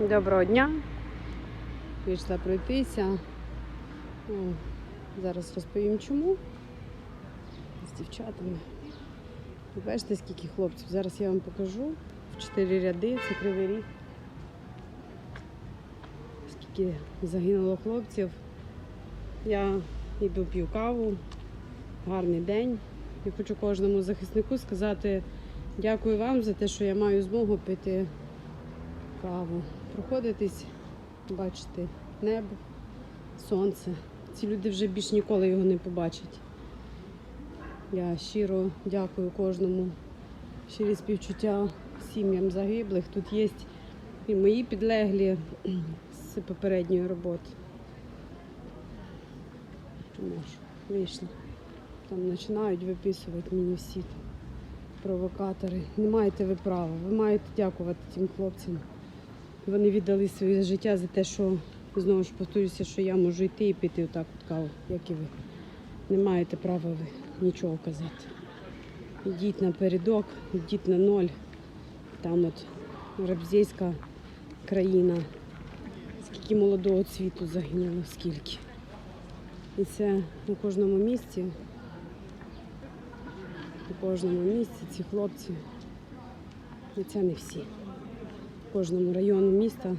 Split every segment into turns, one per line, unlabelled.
Доброго дня. Вийшла пройтися. О, Зараз розповім чому. З дівчатами. Ви бачите, скільки хлопців. Зараз я вам покажу. В чотири ряди, це кривий ріг. Скільки загинуло хлопців. Я йду п'ю каву. Гарний день. Я хочу кожному захиснику сказати дякую вам за те, що я маю змогу пити каву. Проходитись, бачити небо, сонце. Ці люди вже більш ніколи його не побачать. Я щиро дякую кожному. Щирі співчуття сім'ям загиблих. Тут є і мої підлеглі з попередньої роботи. Вийшли. Там починають виписувати мені всі провокатори. Не маєте ви права. Ви маєте дякувати цим хлопцям. Вони віддали своє життя за те, що знову ж повторюся, що я можу йти і пити отак от каву, як і ви. Не маєте права ви нічого казати. Йдіть на передок, йдіть на ноль. Там от рабзейська країна. Скільки молодого цвіту загинуло, скільки. І це на кожному місці. У кожному місці ці хлопці. І це не всі. Кожному району міста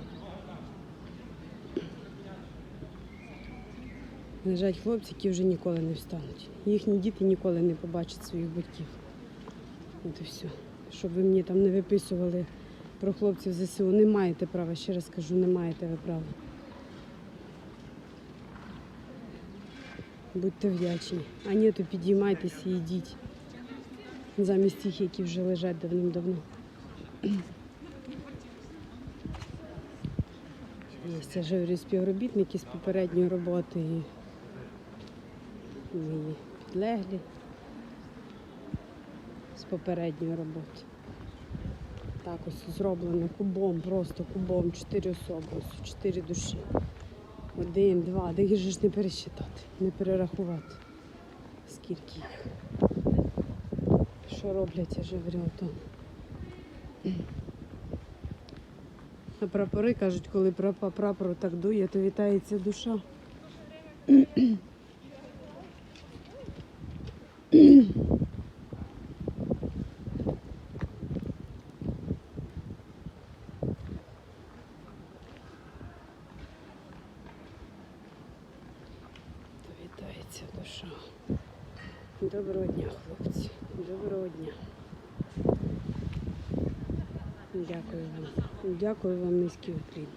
лежать хлопці, які вже ніколи не встануть. Їхні діти ніколи не побачать своїх батьків. От і все. Щоб ви мені там не виписували про хлопців ЗСУ, не маєте права, ще раз кажу, не маєте ви права. Будьте вдячні. А ні, то підіймайтеся і йдіть. Замість тих, які вже лежать давним-давно. Є говорю, співробітники з попередньої роботи і мої підлеглі з попередньої роботи. Так ось зроблено кубом, просто кубом, чотири особи, ось чотири душі. Один, два, де їх же ж не пересчитати, не перерахувати. Скільки їх. Що роблять, я ж говорю, то. А прапори кажуть, коли прапа прапору так дує, то вітається душа. Вітається душа. Доброго дня, хлопці. Доброго дня. Дякую вам. Дякую вам низький уклін.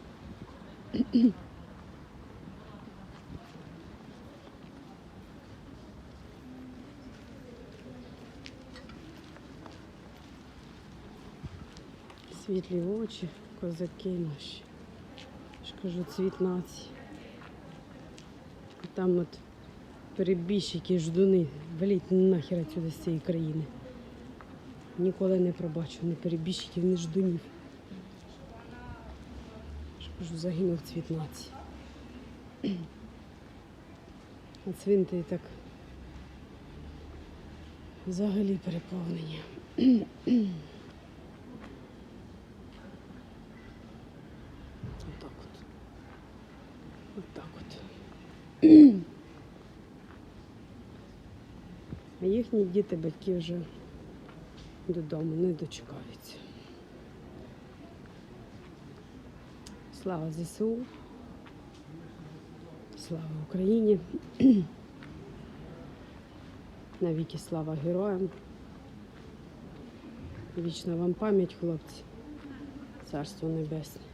Світлі очі, козаки наші. Ж кажу, цвіт нації. Там от перебіжчики, ждуни. Валіть нахер отсюди з цієї країни. Ніколи не пробачу ні перебіжчиків, ні ждунів. Що загинув цвіт нації. А цвинти так взагалі переповнені. Отак от. Отак от. А їхні діти, батьки вже додому не дочекаються. Слава ЗСУ. Слава Україні. Навіки слава героям. Вічна вам пам'ять, хлопці. Царство небесне.